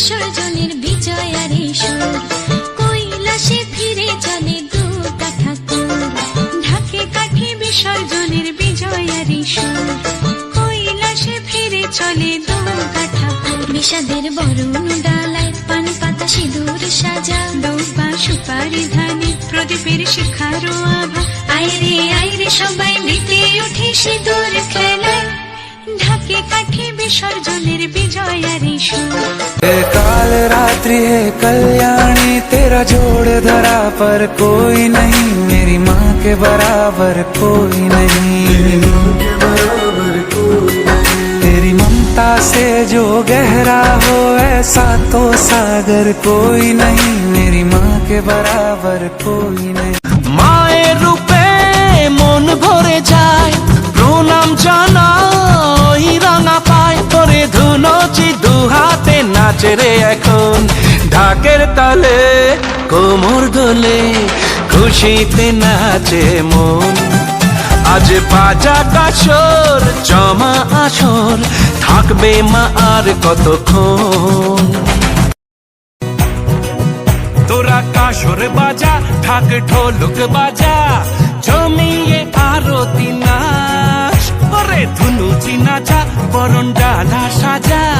বিসর্জনের কৈলাসে ফিরে চলে দু ঠাকুর। ঢাকে কাঠি বিসর্জনের পাতা সিঁদুর সাজা। দৌবা সুপারি ধানে প্রদীপের শিখারো আভা। আইরে আইরে সবাই মেতে ঢাকে কাঠি বিসর্জনের বিজয়ার সুর ये काल रात्रि है कल्याणी तेरा जोड़ धरा पर कोई नहीं मेरी माँ के बराबर कोई नहीं तेरी ममता से जो गहरा हो ऐसा तो सागर कोई नहीं मेरी माँ के बराबर कोई नहीं মায়ের রূপে নাচে রে এখন, ঢাকের তালে, কোমর দোলে, খুশিতে নাচে মন। আজ বাজা কাছর জমা আসর, থাকবে মা আর কতক্ষণ? তোরা কাসর বাজা, ঢাক ঢোলক বাজা, জমিয়ে আরতি নাচ। ওরে ধুনুচি নাচা, বরণ ডালা সাজা।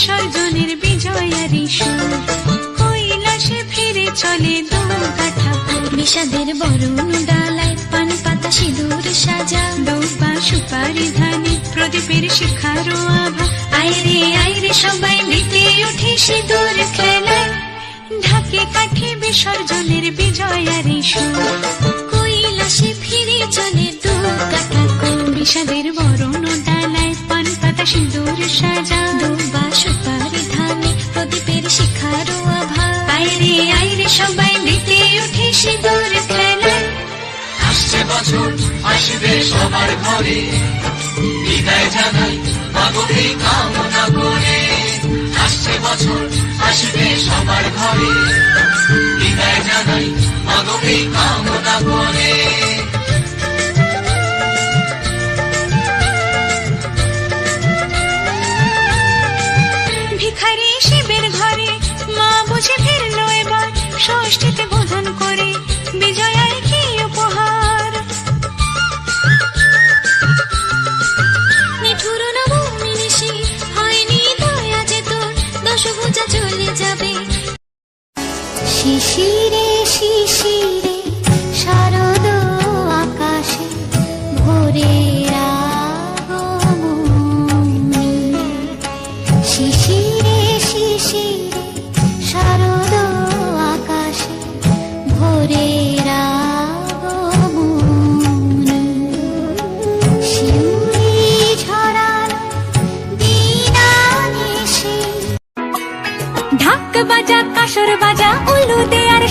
বিসর্জনের বিজয়ার সুর কৈলাসে ফিরে চলে দু ঠাকুর বিষাদের বরুণ ডালায় পান পাতা সিঁদুর সাজা। দৌবা সুপারি ধানে প্রদীপের শিখারো আভা। আইরে আইরে সবাই মেতে উঠে সিঁদুর খেলায়। ঢাকে কাঠি বিসর্জনের বিজয়ার সুর কৈলাসে ফিরে চলে দু কাঠাকুর বিষাদের বরণ ডালায় পান পাতা সিঁদুর সাজা। বছর আসবে সবার ঘরে। বিদায় জানাই মাগকে কামনা করে। আসছে বছর, আসবে সবার ঘরে। বিদায় জানাই মাগকে কামনা করে। ঢাক বাজা কাসর বাজা উলু দেয়ার